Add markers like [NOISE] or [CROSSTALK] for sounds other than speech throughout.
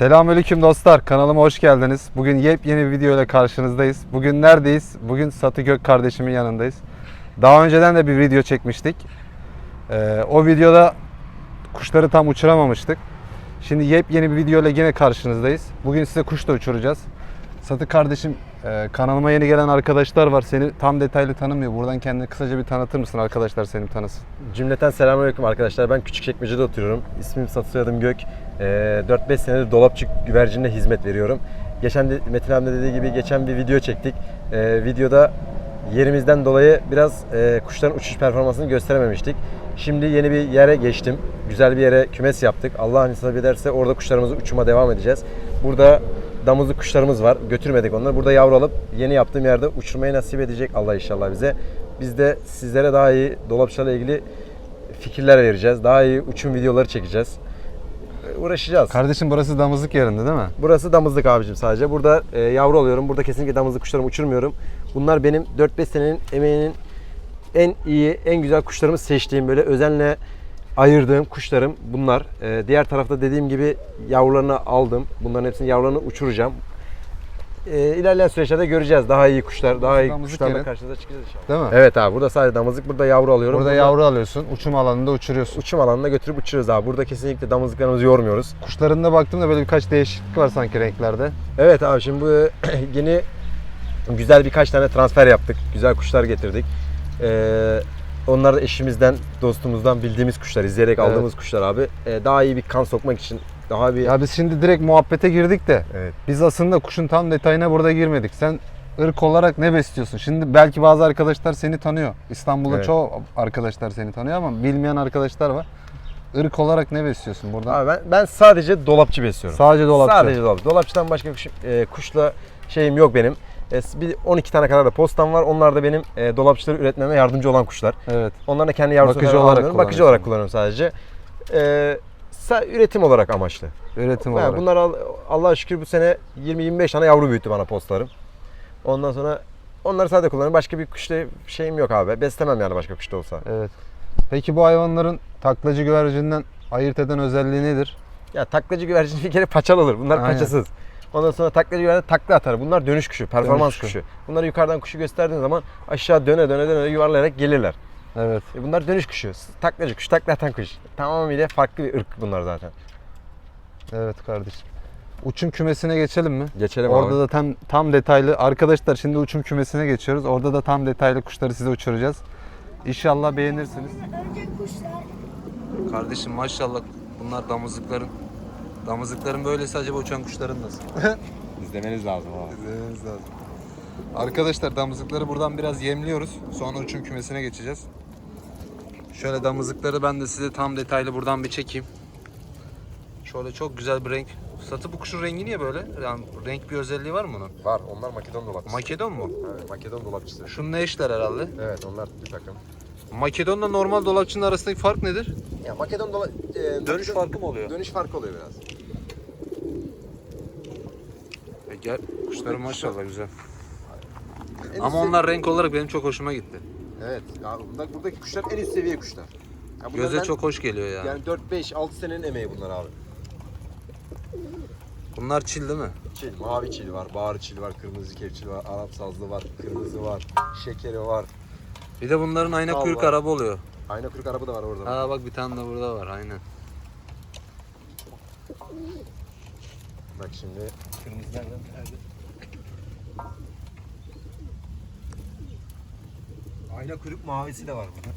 Selamünaleyküm dostlar. Kanalıma hoş geldiniz. Bugün yepyeni bir video ile karşınızdayız. Bugün neredeyiz? Bugün Satı Gök kardeşimin yanındayız. Daha önceden de bir video çekmiştik. Ee, o videoda kuşları tam uçuramamıştık. Şimdi yepyeni bir video ile yine karşınızdayız. Bugün size kuş da uçuracağız. Satı kardeşim e, kanalıma yeni gelen arkadaşlar var. Seni tam detaylı tanımıyor. Buradan kendini kısaca bir tanıtır mısın arkadaşlar seni tanısın. Cümleten selamünaleyküm arkadaşlar. Ben Küçükçekmece'de oturuyorum. İsmim Satı soyadım Gök. Ee, 4-5 senedir dolapçı güvercinine hizmet veriyorum. Geçen de Metin abi de dediği gibi geçen bir video çektik. Ee, videoda yerimizden dolayı biraz e, kuşların uçuş performansını gösterememiştik. Şimdi yeni bir yere geçtim. Güzel bir yere kümes yaptık. Allah nasip ederse orada kuşlarımızı uçuma devam edeceğiz. Burada damızlık kuşlarımız var. Götürmedik onları. Burada yavru alıp yeni yaptığım yerde uçurmayı nasip edecek Allah inşallah bize. Biz de sizlere daha iyi dolapçılarla ilgili fikirler vereceğiz. Daha iyi uçum videoları çekeceğiz. Uğraşacağız. Kardeşim burası damızlık yerinde değil mi? Burası damızlık abicim sadece. Burada e, yavru alıyorum. Burada kesinlikle damızlık kuşlarımı uçurmuyorum. Bunlar benim 4-5 senenin emeğinin en iyi, en güzel kuşlarımı seçtiğim, böyle özenle ayırdığım kuşlarım bunlar. E, diğer tarafta dediğim gibi yavrularını aldım. Bunların hepsini yavrularını uçuracağım. E, ilerleyen süreçlerde göreceğiz. Daha iyi kuşlar, daha iyi Damızlık kuşlarla yeri. karşınıza çıkacağız inşallah. Değil mi? Evet abi burada sadece damızlık, burada yavru alıyorum. Burada yavru alıyorsun. Uçum alanında uçuruyorsun. uçum alanına götürüp uçuruyoruz abi. Burada kesinlikle damızlıklarımızı yormuyoruz. Kuşlarında baktığımda böyle birkaç değişiklik var sanki renklerde. Evet abi şimdi bu [CLEARS THROAT] yeni güzel birkaç tane transfer yaptık. Güzel kuşlar getirdik. Ee, onlar da eşimizden, dostumuzdan bildiğimiz kuşlar, izleyerek Evet. aldığımız kuşlar abi. Ee, daha iyi bir kan sokmak için daha bir Ya biz şimdi direkt muhabbete girdik de Evet. biz aslında kuşun tam detayına burada girmedik. Sen ırk olarak ne besliyorsun? Şimdi belki bazı arkadaşlar seni tanıyor. İstanbul'da Evet. çoğu arkadaşlar seni tanıyor ama bilmeyen arkadaşlar var. Irk olarak ne besliyorsun burada? Abi ben, ben sadece dolapçı besliyorum. Sadece dolapçı. Sadece dolapçı. Dolapçıdan başka kuş, e, kuşla şeyim yok benim. E, bir 12 tane kadar da postam var. Onlar da benim e, dolapçıları üretmeme yardımcı olan kuşlar. Evet. Onların da kendi yavrusunu Bakıcı olarak almıyorum. Bakıcı olarak kullanıyorum sadece. Ee, sa- üretim olarak amaçlı. Üretim Yani olarak. bunlar al- Allah'a şükür bu sene 20-25 tane yavru büyüttü bana postlarım. Ondan sonra onları sadece kullanıyorum. Başka bir kuşta şeyim yok abi. Beslemem yani başka kuşta olsa. Evet. Peki bu hayvanların taklacı güvercinden ayırt eden özelliği nedir? Ya taklacı güvercin bir kere paçalı olur. Bunlar Aynen. paçasız. Ondan sonra taklacı güvercin takla atar. Bunlar dönüş kuşu, performans Dönüş kuşu. kuşu. Bunları yukarıdan kuşu gösterdiğin zaman aşağı döne döne döne yuvarlayarak gelirler. Evet. E bunlar dönüş kuşu. Taklacı kuş, takla atan kuş. Tamamıyla farklı bir ırk bunlar zaten. Evet kardeşim. Uçum kümesine geçelim mi? Geçelim Orada abi. da tam tam detaylı arkadaşlar şimdi uçum kümesine geçiyoruz. Orada da tam detaylı kuşları size uçuracağız. İnşallah beğenirsiniz. Önce kuşlar Kardeşim maşallah bunlar damızlıkların. Damızlıkların böylesi acaba uçan kuşların nasıl? [LAUGHS] İzlemeniz lazım abi. İzlememiz lazım. Arkadaşlar damızlıkları buradan biraz yemliyoruz. Sonra uçum kümesine geçeceğiz. Şöyle damızlıkları ben de size tam detaylı buradan bir çekeyim. Şöyle çok güzel bir renk. Satı bu kuşun rengi niye böyle? Yani renk bir özelliği var mı bunun? Var. Onlar Makedon dolapçısı. Makedon mu? evet, Makedon dolapçısı. Şununla eşler herhalde. Evet onlar bir takım. Makedonla normal dolapçının arasındaki fark nedir? Ya Makedon dola... e, Dönüş farkı mı oluyor? Dönüş farkı oluyor biraz. E gel kuşları maşallah güzel. En Ama üst onlar renk olarak benim çok hoşuma gitti. Evet. Ya bunlar, buradaki kuşlar en üst seviye kuşlar. Ya bunlar Göze ben- çok hoş geliyor yani. Yani 4-5-6 senenin emeği bunlar abi. Bunlar çil değil mi? Çil, mavi çil var, bağrı çil var, kırmızı kevçil var, Arap sazlı var, kırmızı var, şekeri var. Bir de bunların ayna kuyruk araba oluyor. Ayna kuyruk araba da var orada. Ha bak bir tane de burada var aynen. Bak şimdi kırmızı nereden nerede? Ayna kuyruk mavisi de var burada.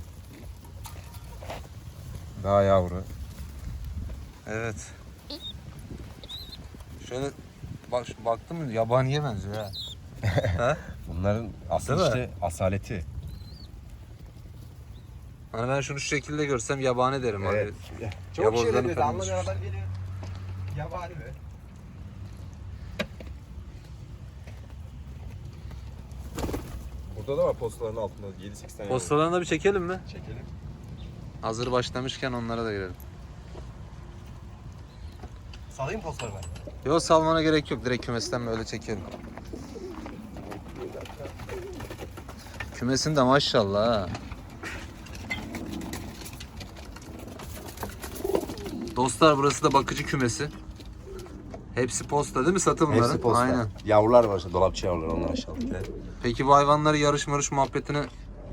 Daha yavru. Evet. Şöyle bak baktım mı yabaniye benziyor [LAUGHS] ha. Bunların asıl Değil mi? işte asaleti. Hani ben şunu şu şekilde görsem yabani derim. Evet. Hani Çok şey düşmüş. adam geliyor. Yabani mi? Burada da var postaların altında 7-8 tane. Postalarını da bir çekelim mi? Çekelim. Hazır başlamışken onlara da girelim. Salayım postalarını. Yok salmana gerek yok. Direkt kümesten böyle çekelim. Kümesin de maşallah ha. Dostlar burası da bakıcı kümesi. Hepsi posta değil mi satı bunların? Hepsi posta. Aynen. Yavrular var işte dolapçı yavrular onlar aşağıda. Peki bu hayvanları yarış marış muhabbetine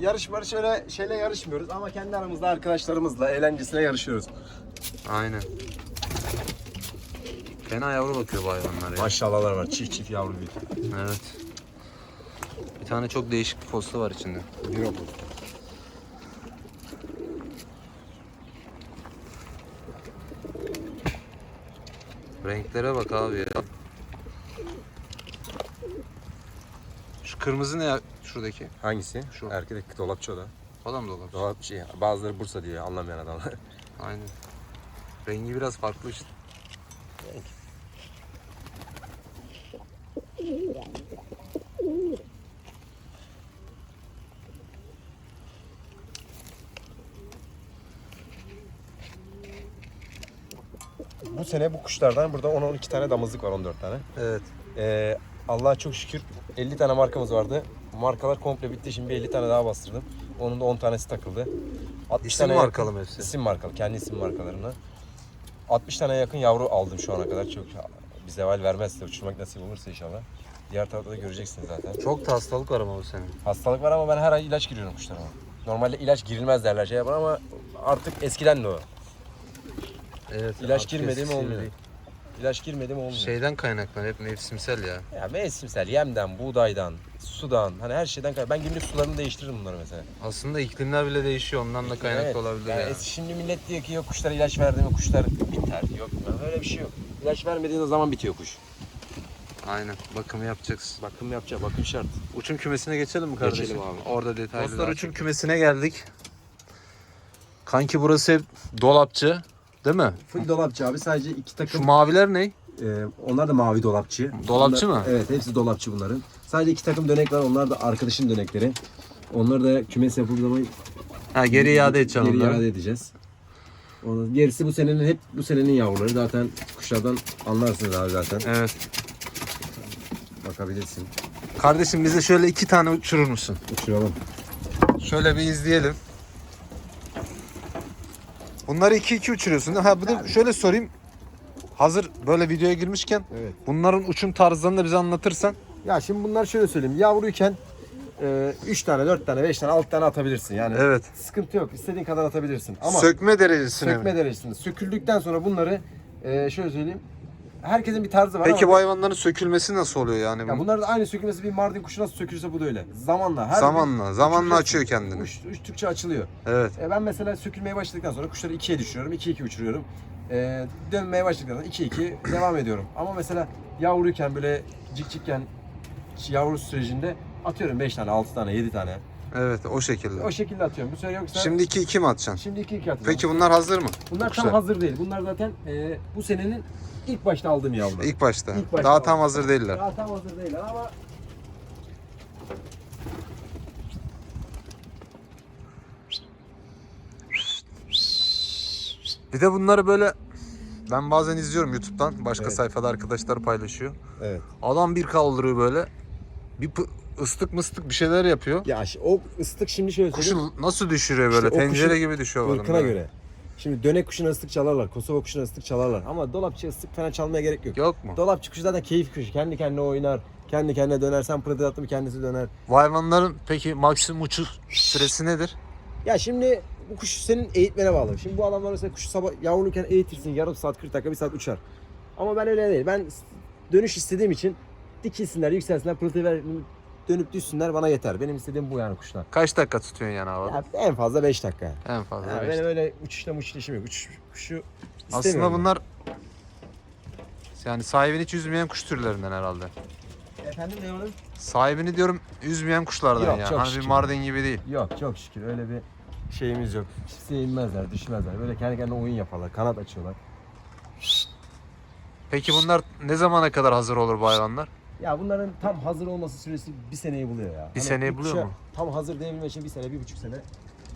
Yarış barış öyle şeyle yarışmıyoruz ama kendi aramızda arkadaşlarımızla eğlencesine yarışıyoruz. Aynen. Fena yavru bakıyor bu hayvanlar ya. Maşallahlar var çift çift yavru büyük. Evet. Bir tane çok değişik bir posta var içinde. Bir o Renklere bak abi ya. Şu kırmızı ne ya? Şuradaki. Hangisi? Şu. Erkek dolapçı o da. Adam da olur. Dolapçı. Bazıları Bursa diyor anlamayan adamlar. [LAUGHS] Aynen. Rengi biraz farklı işte. Bu sene bu kuşlardan burada 10-12 tane damızlık var 14 tane. Evet. Ee, Allah'a çok şükür 50 tane markamız vardı. Markalar komple bitti. Şimdi bir 50 tane daha bastırdım. Onun da 10 tanesi takıldı. 60 İsim tane markalı yakın- mı hepsi? İsim markalı. Kendi isim markalarını. 60 tane yakın yavru aldım şu ana kadar. Çok bir zeval vermezse uçurmak nasip olursa inşallah. Diğer tarafta da göreceksiniz zaten. Çok da hastalık var ama bu senin. Hastalık var ama ben her ay ilaç giriyorum kuşlarıma. Normalde ilaç girilmez derler şey yapar ama artık eskiden de o. Evet. İlaç girmedi mi olmuyor. değil. İlaç girmedi mi olmuyor. Şeyden kaynaklan hep mevsimsel ya. Ya mevsimsel yemden, buğdaydan, sudan hani her şeyden kaynak. Ben günlük sularını değiştiririm bunları mesela. Aslında iklimler bile değişiyor ondan da kaynaklı Evet. olabilir yani ya. es- Şimdi millet diyor ki yok kuşlara ilaç verdi mi kuşlar biter. Yok öyle bir şey yok. İlaç vermediğin zaman bitiyor kuş. Aynen. Bakımı yapacaksın. Bakım yapacak, bakım şart. Uçum kümesine geçelim mi kardeşim? Geçelim abi. Orada detaylı. Dostlar uçum kümesine geldik. Kanki burası hep dolapçı. Değil mi? Full dolapçı abi sadece iki Şu takım. maviler ne? Ee, onlar da mavi dolapçı. Dolapçı Bunlar- mı? Evet hepsi dolapçı bunların. Sadece iki takım dönek var onlar da arkadaşın dönekleri. Onları da kümes yapıldığı zaman Ha geri iade edeceğim geri onları. iade edeceğiz. Onun gerisi bu senenin hep bu senenin yavruları. Zaten kuşlardan anlarsınız abi zaten. Evet. Bakabilirsin. Kardeşim bize şöyle iki tane uçurur musun? Uçuralım. Şöyle bir izleyelim. Bunları iki iki uçuruyorsun. değil mi? Ha bir de şöyle sorayım. Hazır böyle videoya girmişken Evet. bunların uçum tarzlarını da bize anlatırsan. Ya şimdi bunlar şöyle söyleyeyim. Yavruyken 3 tane, 4 tane, 5 tane, 6 tane atabilirsin. Yani Evet. sıkıntı yok. İstediğin kadar atabilirsin. Ama Sökme derecesine sökme mi? derecesinde. Söküldükten sonra bunları e, şöyle söyleyeyim. Herkesin bir tarzı var Peki bu ama hayvanların sökülmesi nasıl oluyor yani? ya bunlar da aynı sökülmesi bir Mardin kuşu nasıl sökülürse bu da öyle. Zamanla. Her Zamanla, zamanla açıyor kendini. Uç, uçtukça açılıyor. Evet. E, ben mesela sökülmeye başladıktan sonra kuşları 2'ye düşürüyorum. 2-2 uçuruyorum. E, dönmeye başladıktan sonra 2-2 [CLEARS THROAT] devam ediyorum. Ama mesela yavruyken böyle cikcikken yavru sürecinde atıyorum 5 tane, 6 tane, 7 tane. Evet o şekilde. O şekilde atıyorum. Bu sefer yoksa Şimdi iki iki mi atacaksın? şimdi 2-2 atıyorum. Peki bunlar hazır mı? bunlar kuşlar? tam hazır değil. Bunlar zaten e, bu senenin ilk başta aldığım yavrular. İlk başta. İlk başta Daha aldım. tam hazır değiller. Daha tam hazır değiller ama Bir de bunları böyle ben bazen izliyorum YouTube'dan. Başka Evet. sayfada arkadaşlar paylaşıyor. Evet. Adam bir kaldırıyor böyle. Bir pı- ıslık mıstık bir şeyler yapıyor. Ya şi- o ıslık şimdi şöyle söyleyeyim. Kuşu nasıl düşürüyor böyle? İşte o Tencere kuşun gibi düşüyor bazen ırkına böyle. göre. Şimdi dönek kuşuna ıslık çalarlar. Kosova kuşuna ıslık çalarlar. Ama dolapçı ıslık falan çalmaya gerek yok. Yok mu? Dolapçı kuşu zaten keyif kuşu. Kendi kendine oynar. Kendi kendine döner. Sen pırıltı attın kendisi döner. Bu hayvanların peki maksimum uçuş süresi nedir? Ya şimdi bu kuş senin eğitmene bağlı. Şimdi bu adamlar mesela kuşu sabah yavruluyken eğitirsin. Yarım saat 40 dakika bir saat uçar. Ama ben öyle değil. Ben dönüş istediğim için dikilsinler, yükselsinler, pırıltı ver, dönüp düşsünler bana yeter. Benim istediğim bu yani kuşlar. Kaç dakika tutuyorsun yani havada? Ya en fazla 5 dakika. En fazla. Ya beş benim öyle uçuşla uçuşla işim yok. Uç, kuşu Aslında bunlar yani sahibini hiç üzmeyen kuş türlerinden herhalde. Efendim ne olur? Sahibini diyorum üzmeyen kuşlardan Yok, yani. çok Hani bir şükür. Mardin gibi değil. Yok çok şükür öyle bir şeyimiz yok. Kimseye inmezler, düşmezler. Böyle kendi kendine oyun yaparlar, kanat açıyorlar. Peki bunlar ne zamana kadar hazır olur bu hayvanlar? Ya bunların tam hazır olması süresi bir seneyi buluyor ya. Bir seneyi bu buluyor kuşa mu? Tam hazır diyebilmek için bir sene, bir buçuk sene.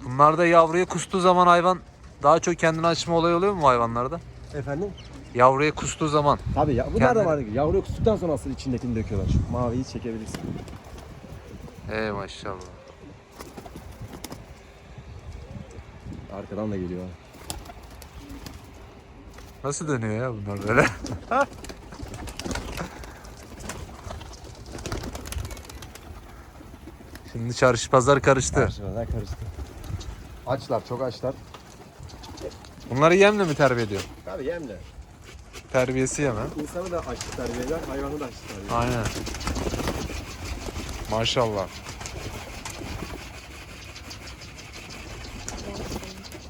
Bunlar da yavruya kustuğu zaman hayvan daha çok kendini açma olayı oluyor mu hayvanlarda? Efendim? Yavruya kustuğu zaman. Tabii ya. Bunlar da Kendini- var. Yavru kustuktan sonra asıl içindekini döküyorlar. Şu maviyi çekebilirsin. Ey maşallah. Arkadan da geliyor. Nasıl dönüyor ya bunlar böyle? Şimdi çarşı pazar karıştı. Karşımadan karıştı. Açlar, çok açlar. Bunları yemle mi terbiye ediyor? Abi yemle. Terbiyesi yeme. İnsanı da açlık terbiye eder, hayvanı da açlık terbiye eder. Aynen. Maşallah.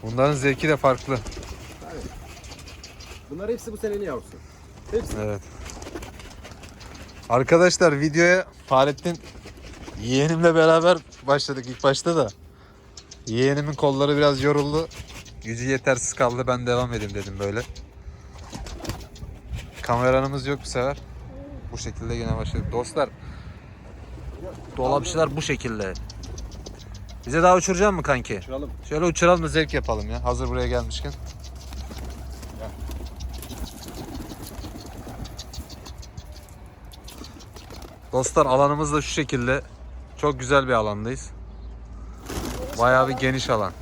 Bunların zevki de farklı. Bunlar hepsi bu senenin yavrusu. Hepsi. Evet. Arkadaşlar videoya Fahrettin yeğenimle beraber başladık ilk başta da. Yeğenimin kolları biraz yoruldu. Gücü yetersiz kaldı. Ben devam edeyim dedim böyle. Kameranımız yok bu sefer. Bu şekilde yine başladık. Dostlar dolapçılar bu şekilde. Bize daha uçuracak mı kanki? Uçuralım. Şöyle uçuralım da zevk yapalım ya. Hazır buraya gelmişken. Dostlar alanımız da şu şekilde. Çok güzel bir alandayız. Bayağı bir geniş alan.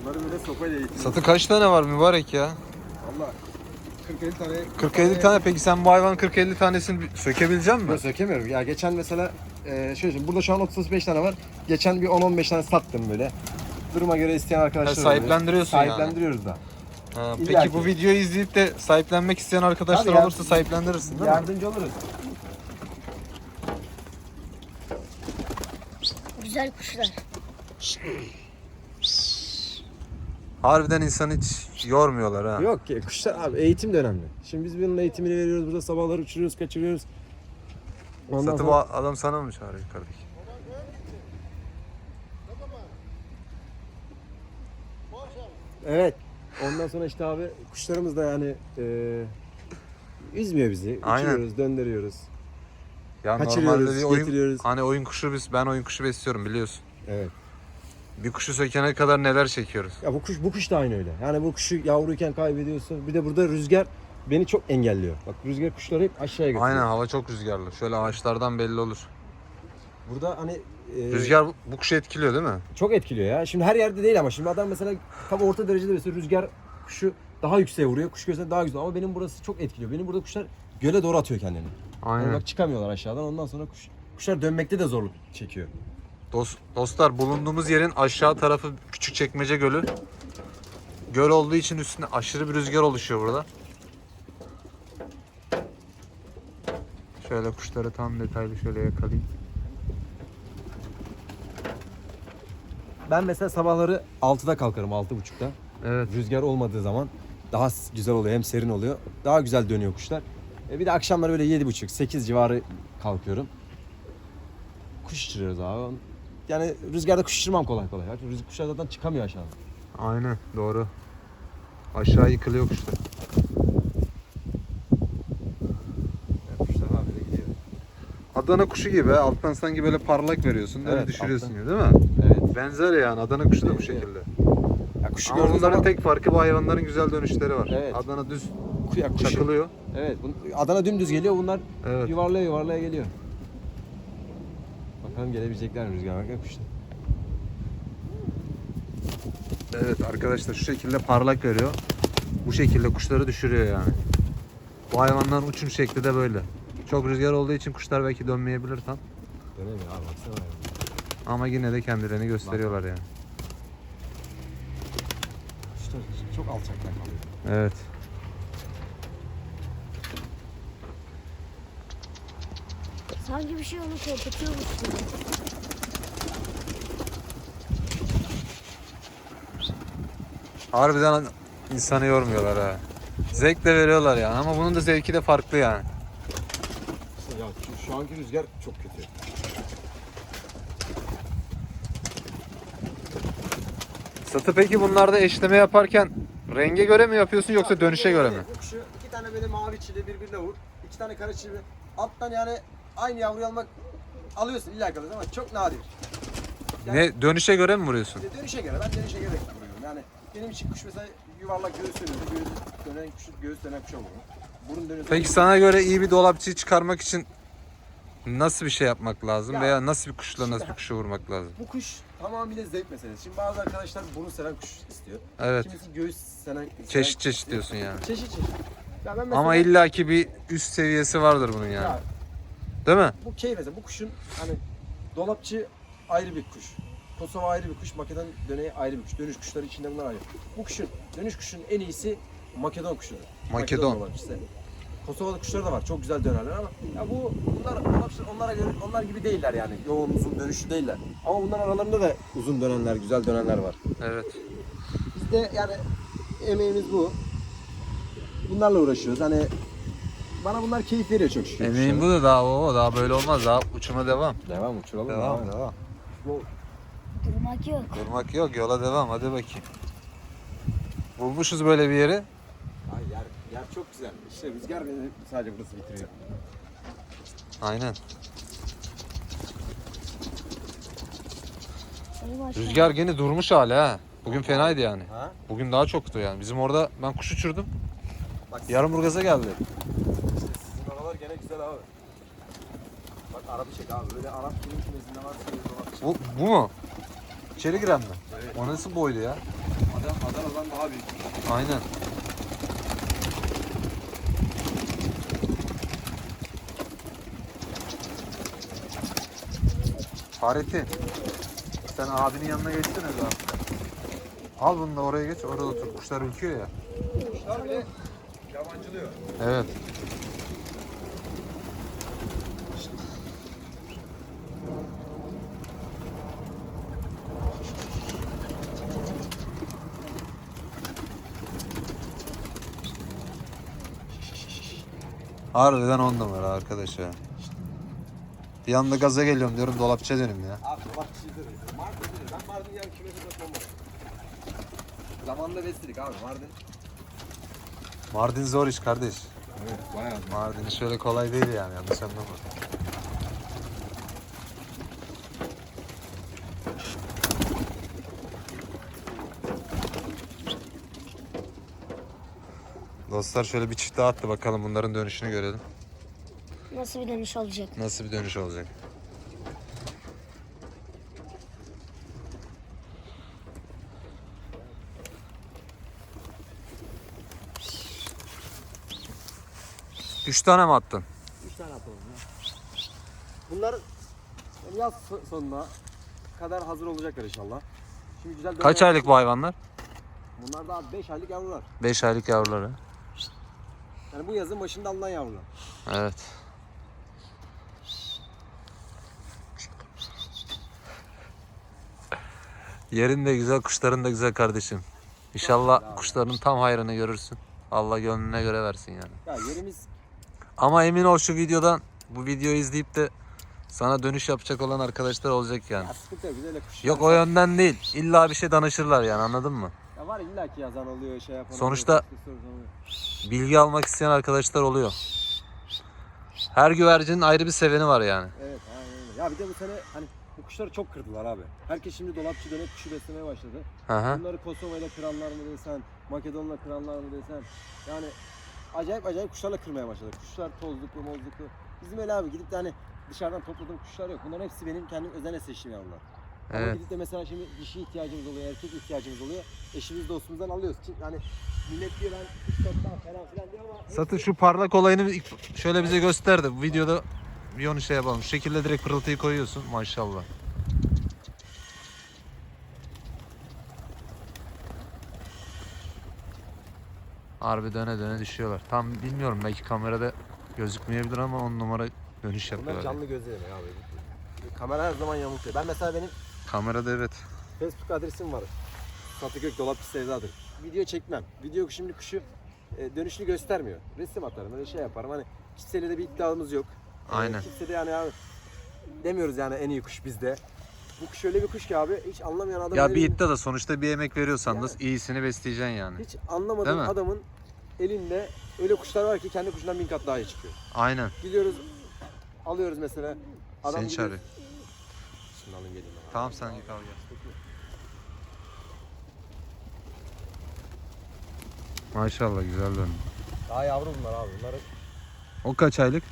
Bunları böyle sopayla kaç tane var mübarek ya? Valla 40-50 tane 40-50 tane peki sen bu hayvanın 40-50 tanesini sökebilecek Ben misin? sökemiyorum. Ya geçen mesela e, şöyle söyleyeyim, burada şu an 35 tane var. Geçen bir 10-15 tane sattım böyle. Duruma göre isteyen arkadaşlar Ha, oluyor. sahiplendiriyorsun yani. Sahiplendiriyoruz da. Ha, İlla peki ki. bu videoyu izleyip de sahiplenmek isteyen arkadaşlar Tabii ya. olursa sahiplendirirsin değil mi? Yardımcı oluruz. Güzel kuşlar. Harbiden insan hiç yormuyorlar ha. Yok ki kuşlar abi eğitim de önemli. Şimdi biz bunun eğitimini veriyoruz. Burada sabahları uçuruyoruz, kaçırıyoruz. Ondan Satı sonra adam sana mı çağırıyor yukarıdaki? evet. Ondan sonra işte abi kuşlarımız da yani e, üzmüyor bizi. Uçuruyoruz, döndürüyoruz. Ya normalde bir oyun, hani oyun kuşu biz ben oyun kuşu besliyorum biliyorsun. Evet. Bir kuşu sökene kadar neler çekiyoruz. Ya bu kuş bu kuş da aynı öyle. Yani bu kuşu yavruyken kaybediyorsun. Bir de burada rüzgar beni çok engelliyor. Bak rüzgar kuşları hep aşağıya götürüyor. Aynen hava çok rüzgarlı. Şöyle ağaçlardan belli olur. Burada hani e, Rüzgar bu- bu kuşu etkiliyor değil mi? çok etkiliyor ya. Şimdi her yerde değil ama şimdi adam mesela tam orta derecede mesela rüzgar kuşu daha yükseğe vuruyor. Kuş gözüne daha güzel ama benim burası çok etkiliyor. Benim burada kuşlar göle doğru atıyor kendini. Yani Aynen. bak çıkamıyorlar aşağıdan. Ondan sonra kuş kuşlar dönmekte de zorluk çekiyor. Dost, dostlar bulunduğumuz yerin aşağı tarafı küçük çekmece gölü. Göl olduğu için üstünde aşırı bir rüzgar oluşuyor burada. Şöyle kuşları tam detaylı şöyle yakalayayım. Ben mesela sabahları 6'da kalkarım 6.30'da. Evet. Rüzgar olmadığı zaman daha güzel oluyor hem serin oluyor. Daha güzel dönüyor kuşlar. E bir de akşamları böyle 7.30 8 civarı kalkıyorum. Kuş uçuruyoruz abi. Yani rüzgarda kuş uçurmam kolay kolay. Rüzgar kuşlar zaten çıkamıyor aşağıdan. Aynen doğru. Aşağı yıkılıyor kuşlar. Yani kuşlar abi de gidiyor. Adana kuşu gibi alttan sanki böyle parlak veriyorsun öyle Evet, düşürüyorsun alttan. gibi değil mi? Evet. Benzer yani Adana kuşu da bu Benziyor. şekilde. Ya kuşu Ama gördüğün bunların zaman tek farkı bu hayvanların güzel dönüşleri var. Evet. Adana düz Ku- ya kuşu- çakılıyor. Evet. bun- Adana dümdüz geliyor bunlar Evet. yuvarlaya yuvarlaya geliyor. Bakalım gelebilecekler mi rüzgar varken kuşlar. Evet arkadaşlar şu şekilde parlak veriyor. Bu şekilde kuşları düşürüyor yani. Bu hayvanların uçum şekli de böyle. Çok rüzgar olduğu için kuşlar belki dönmeyebilir tam. Dönemiyor abi baksana. ya. Ama yine de kendilerini gösteriyorlar yani. Kuşlar çok alçaklar kalıyor. Evet. Sanki bir şey onu korkutuyormuş gibi. Harbiden insanı yormuyorlar ha. Zevk de veriyorlar yani ama bunun da zevki de farklı yani. Şu, şu anki rüzgar çok kötü. Satı peki bunlarda eşleme yaparken renge göre mi yapıyorsun yoksa dönüşe göre mi? Kuşu iki tane böyle mavi çili birbirine vur. iki tane kara çili. Alttan yani aynı yavruyu almak alıyorsun illa kalır ama çok nadir. Ne dönüşe göre mi vuruyorsun? İşte dönüşe göre ben dönüşe göre vuruyorum. Yani benim için kuş mesela yuvarlak göğüs dönüyor. Göğüs dönen kuş, göğüs dönen kuşa vuruyor. Burun dönüyor. Peki sana göre iyi bir dolapçıyı çıkarmak için Nasıl bir şey yapmak lazım Ya- veya nasıl bir kuşla nasıl bir kuşu vurmak lazım? Bu kuş tamamıyla zevk meselesi. Şimdi bazı arkadaşlar burun seven kuş istiyor. Evet. Kimisi göğüs seven, seven Çeşit kuş çeşit istiyor. diyorsun yani. Çeşit çeşit. Ya ben mesela, Ama illaki bir üst seviyesi vardır bunun yani. Ya, Değil mi? bu keyif mesela bu kuşun hani dolapçı ayrı bir kuş. Kosova ayrı bir kuş, Makedon döneği ayrı bir kuş. Dönüş kuşları içinde bunlar ayrı. Bu kuşun, dönüş kuşun en iyisi Makedon kuşları. Makedon. dolapçısı. Kosovalı kuşları da var. Çok güzel dönerler ama ya bu bunlar onlara göre onlar gibi değiller yani. Yoğun uzun dönüşlü değiller. Ama bunların aralarında da uzun dönenler, güzel dönenler var. Evet. Bizde yani emeğimiz bu. Bunlarla uğraşıyoruz. Hani bana bunlar keyif veriyor çok şükür. Emeğin bu da daha o daha böyle olmaz. Daha uçuma devam. Devam uçuralım. Devam devam. Bu Durmak yok. Durmak yok yola devam hadi bakayım. Bulmuşuz böyle bir yeri. Ay yer çok güzel. İşte rüzgar beni sadece burası bitiriyor. Aynen. Rüzgar gene durmuş hala ha. Bugün fenaydı yani. Ha? Bugün daha çoktu yani. Bizim orada ben kuş uçurdum. Bak Yarım burgaza geldi. sizin aralar gene güzel abi. Bak Arap'ı çek abi. Böyle Arap kimin kümesinde varsa bir. Bu, bu mu? İçeri giren mi? Evet. O nasıl boylu ya? Adam, Adana'dan daha büyük. Aynen. Fahrettin. Sen abinin yanına geçsene daha. Al bunu da oraya geç, orada otur. Kuşlar ülküyor ya. Kuşlar bile yabancılıyor. Evet. Harbiden on numara arkadaş ya. Bir anda gaza geliyorum diyorum dolapçıya dönüm ya. Abi şey söyleyeyim. Mardin değil. Ben Mardin yan kümese bakmam bak. Zamanında besledik abi Mardin. Mardin zor iş kardeş. Evet bayağı. Mardin şöyle kolay değil yani yanlış anlama. Dostlar şöyle bir çift daha attı bakalım bunların dönüşünü görelim. Nasıl bir dönüş olacak? Nasıl bir dönüş olacak? Üç tane mi attın? 3 tane atalım ya. Bunlar yaz so- sonuna kadar hazır olacaklar inşallah. Şimdi güzel Kaç aylık bu hayvanlar? Bunlar daha 5 aylık yavrular. 5 aylık yavruları. Yani bu yazın başında alınan yavrular. Evet. Yerin de güzel, kuşların da güzel kardeşim. İnşallah kuşların tam hayrını görürsün. Allah gönlüne göre versin yani. Ya yerimiz Ama emin ol şu videodan, bu videoyu izleyip de sana dönüş yapacak olan arkadaşlar olacak yani. ya sıkıntı yok. Kuş. O yönden değil. İlla bir şey danışırlar yani anladın mı? Ya var illa ki yazan oluyor şey yapan Sonuçta- oluyor. Bilgi almak isteyen arkadaşlar oluyor. Her güvercinin ayrı bir seveni var yani. Evet aynen öyle. Ya bir de bu sene hani bu kuşları çok kırdılar abi. Herkes şimdi dolapçı dönüp kuşu beslemeye başladı. Hı. Bunları Kosova'yla kıranlar mı desen, Makedon'la kıranlar mı desen. Yani acayip acayip kuşlarla kırmaya başladı. Kuşlar tozluklu, mozluklu. Bizim öyle abi gidip de hani dışarıdan topladığım kuşlar yok. Bunların hepsi benim kendim özenle seçtiğim yavrular. Ama Evet. gidip de mesela şimdi dişi ihtiyacımız oluyor, erkek ihtiyacımız oluyor. Eşimiz dostumuzdan alıyoruz. Ki yani millet diyor ben kuş toptan falan filan diyor ama Satın şu parlak olayını şöyle bize göster de bu videoda bir onu şey yapalım. Şu şekilde direkt pırıltıyı koyuyorsun maşallah. Harbi döne döne düşüyorlar. Tam bilmiyorum belki kamerada gözükmeyebilir ama on numara dönüş bunlar yapıyorlar. canlı gözle yemek abi. Kamera her zaman yamultuyor. Ben mesela benim Kamerada evet. Facebook adresim var. Satıgök Dolapçı Sevdadır. Video çekmem. Video şimdi kuşu e, dönüşünü göstermiyor. Resim atarım, öyle şey yaparım. Hani kimseyle de bir iddiamız yok. Aynen. kimse de yani abi demiyoruz yani en iyi kuş bizde. Bu kuş öyle bir kuş ki abi hiç anlamayan adam Ya bir iddia da sonuçta bir emek veriyorsan da iyisini besleyeceksin yani. hiç Değil mi? adamın elinde öyle kuşlar var ki kendi kuşundan bin kat daha iyi çıkıyor. Aynen. Gidiyoruz alıyoruz mesela. Adam Seni gidiyor- çağırıyor. Şimdi alın gelin. bana. Tamam sen git al gel. Maşallah güzel döndü. Daha yavru bunlar abi. Bunları O kaç aylık?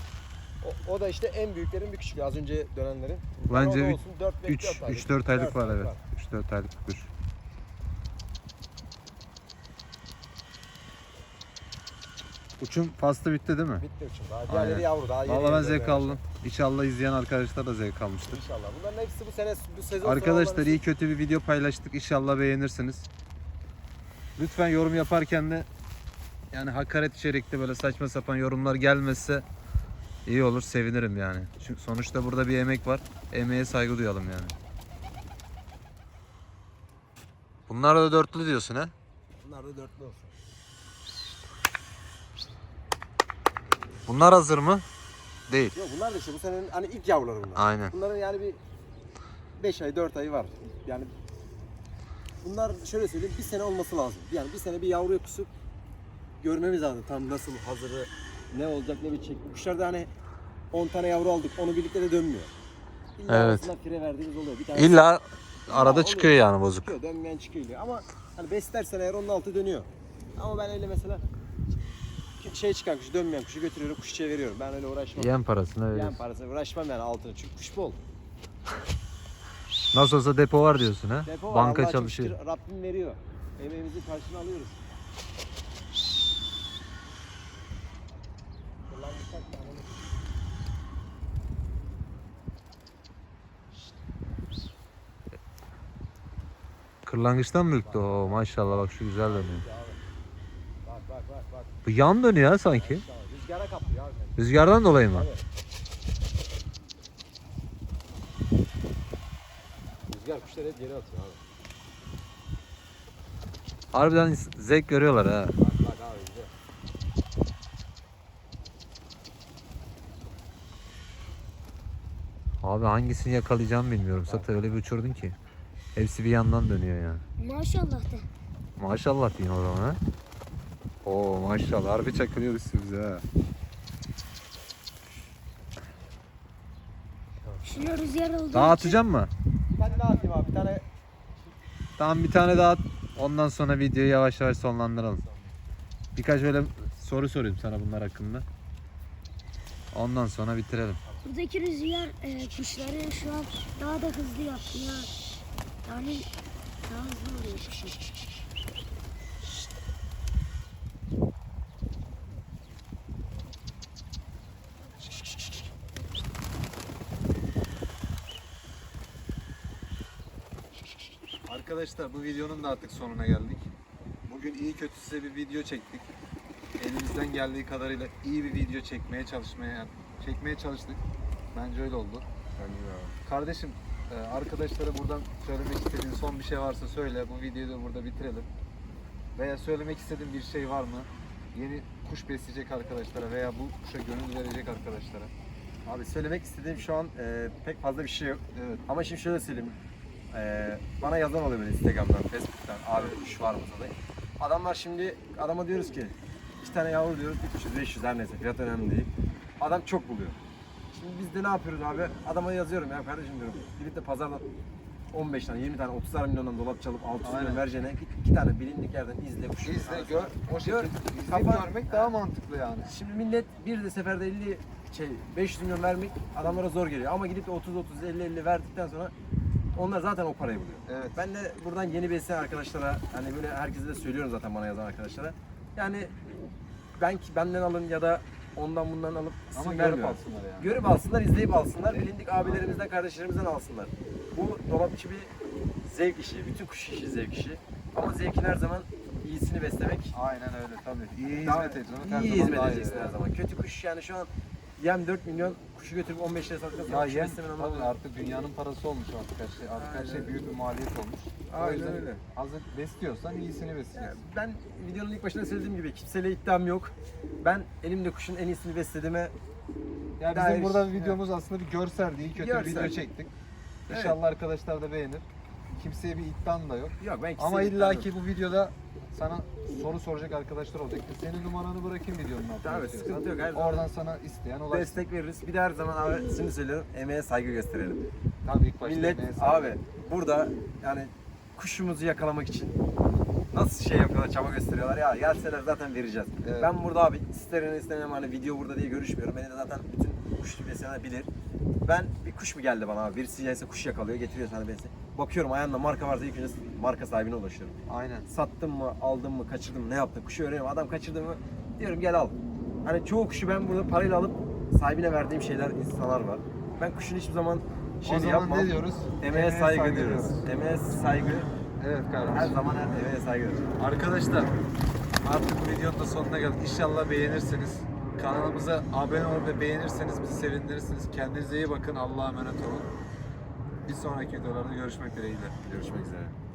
O, o da işte en büyüklerin bir küçüğü. Az önce dönenlerin. Bence Yani o da üç- olsun, dört, beş, 3 dört aylık. 3 4 aylık var evet. 3 4 aylık bir kuş. Uçum faslı bitti değil mi? Bitti uçum. Daha diğerleri Aynen. yavru. Daha Vallahi ben zevk aldım. İnşallah izleyen arkadaşlar da zevk almıştır. İnşallah. Bunların hepsi bu sene bu sezon Arkadaşlar iyi kötü bir video paylaştık. İnşallah beğenirsiniz. Lütfen yorum yaparken de yani hakaret içerikli böyle saçma sapan yorumlar gelmezse iyi olur. Sevinirim yani. Çünkü sonuçta burada bir emek var. Emeğe saygı duyalım yani. Bunlar da dörtlü diyorsun ha? Bunlar da dörtlü olsun. Bunlar hazır mı? Değil. Yok bunlar da işte bu senenin hani ilk yavruları bunlar. Aynen. Bunların yani bir 5 ay 4 ayı var. Yani bunlar şöyle söyleyeyim bir sene olması lazım. Yani bir sene bir yavruya kusup görmemiz lazım. Tam nasıl hazırı ne olacak ne bitecek. Bu kuşlarda hani 10 tane yavru aldık onu birlikte de dönmüyor. İlla Evet. arasından fire verdiğimiz oluyor. Bir tane İlla arada oluyor. çıkıyor yani bozuk. çıkıyor dönmeyen çıkıyor. Ama hani beslersen eğer onun altı dönüyor. Ama ben öyle mesela şey çıkan kuşu dönmeyen kuşu götürüyorum kuşçuya veriyorum. Ben öyle uğraşmam. Yem parasını öyle. Yem parasına uğraşmam yani altına çünkü kuş bol. Nasıl olsa depo var diyorsun ha? Depo var, Banka Allah'a çalışıyor. şükür Rabbim veriyor. Emeğimizin karşılığını alıyoruz. Kırlangıçtan mı ürktü? Oo maşallah bak şu güzel dönüyor. Bak bak bak bak. Bu yan dönüyor ha sanki. Rüzgara kaplıyor abi. Rüzgardan dolayı mı? Rüzgar kuşları hep geri atıyor abi. Harbiden zevk görüyorlar ha. Bak bak abi güzel. Abi hangisini yakalayacağımı bilmiyorum. Zaten öyle bir uçurdun ki. Hepsi bir yandan dönüyor yani. Maşallah de. Maşallah diyeyim o zaman ha. Oo maşallah harbi çakılıyor üstümüze ha. Şuna rüzgar olduğu Daha atacağım mı? Ben ne atayım abi bir tane Tamam bir tane daha at. Ondan sonra videoyu yavaş yavaş sonlandıralım. Birkaç böyle soru sorayım sana bunlar hakkında. Ondan sonra bitirelim. Buradaki rüzgar e, kuşları şu an daha da hızlı yaptı ya. Yani daha hızlı oluyor kuşun. Arkadaşlar bu videonun da artık sonuna geldik. Bugün iyi kötü size bir video çektik. Elimizden geldiği kadarıyla iyi bir video çekmeye çalışmaya çekmeye çalıştık. Bence öyle oldu. Kardeşim e, arkadaşlara buradan söylemek istediğin son bir şey varsa söyle. Bu videoyu da burada bitirelim. Veya söylemek istediğin bir şey var mı? Yeni kuş besleyecek arkadaşlara veya bu kuşa gönül verecek arkadaşlara. Abi söylemek istediğim şu an e, pek fazla bir şey yok. Evet. Ama şimdi şöyle söyleyeyim. E, bana yazan oluyor böyle Instagram'dan, Facebook'tan. Abi kuş var mı sana? Adamlar şimdi, adama diyoruz ki iki tane yavru diyoruz, 300, 500 her neyse fiyat önemli değil. Adam çok buluyor. Biz de ne yapıyoruz abi? Adama yazıyorum ya kardeşim diyorum. Gidip de pazardan 15 tane, 20 tane, 30 milyondan dolap çalıp 600 Aynen. milyon vereceğine git iki tane bilindik yerden izle kuşu. İzle, gör. O Gör. izleyip Kafa- görmek daha mantıklı yani. Şimdi millet bir de seferde 50 şey 500 milyon vermek adamlara zor geliyor. Ama gidip de 30 30 50 50 verdikten sonra onlar zaten o parayı buluyor. Evet. Ben de buradan yeni besleyen arkadaşlara hani böyle herkese de söylüyorum zaten bana yazan arkadaşlara. Yani ben benden alın ya da ondan bundan alıp Ama isim görüp alsınlar yani. Görüp alsınlar, izleyip alsınlar. Bilindik abilerimizden, kardeşlerimizden alsınlar. Bu dolapçı bir zevk işi. Bütün kuş işi zevk işi. Ama zevkin her zaman iyisini beslemek Aynen öyle tabii. İyi daha hizmet edeceksin. iyi hizmet edeceksin her zaman. Kötü kuş yani şu an yem 4 milyon kuşu götürüp 15 liraya sonra Ya yem tabii artık dünyanın parası olmuş artık her şey. Artık her şey büyük bir maliyet olmuş. o Aynen yüzden öyle. hazır besliyorsan iyisini besleyeceksin. ben videonun ilk başında söylediğim gibi kimseyle iddiam yok. Ben elimde kuşun en iyisini beslediğime Daha bizim iyi- burada videomuz aslında bir görseldi. iyi kötü bir Görsel. video çektik. İnşallah arkadaşlar da beğenir. Kimseye bir iddian da yok. yok ben Ama kimseyle illaki iddiam yok. bu videoda sana soru soracak arkadaşlar olacak. Senin numaranı bırakayım videonun altına. Tabii, istiyorsan. sıkıntı yok, her zaman. Oradan sana isteyen ulaşsın. destek veririz. Bir de her zaman abi şimdi söylüyorum emeğe saygı gösterelim. Tabii ilk başta Millet emeğe sağlık. abi burada yani kuşumuzu yakalamak için nasıl şey yapıyorlar, çaba gösteriyorlar ya. Gelseler zaten vereceğiz. Evet. Ben burada abi isterim istemem hani video burada diye görüşmüyorum. Beni de zaten bütün kuş besleyenler bilir. Ben bir kuş mu geldi bana abi? Birisi gelse kuş yakalıyor, getiriyor sana besi. Bakıyorum ayağında marka varsa ilk önce marka sahibine ulaşıyorum. Aynen. Sattım mı, aldım mı, kaçırdım mı, ne yaptım? Kuşu öğreniyorum. Adam kaçırdı mı diyorum gel al. Hani çoğu kuşu ben burada parayla alıp sahibine verdiğim şeyler insanlar var. Ben kuşun hiçbir zaman şey yapmam. ne diyoruz? Emeğe saygı, diyoruz. Emeğe saygı. Evet kardeşim. Her zaman her emeğe saygı diyoruz. Arkadaşlar artık videonun da sonuna geldik. İnşallah beğenirsiniz. Kanalımıza abone olup ve beğenirseniz bizi sevindirirsiniz. Kendinize iyi bakın. Allah'a emanet olun. Bir sonraki videolarda görüşmek dileğiyle. Görüşmek üzere.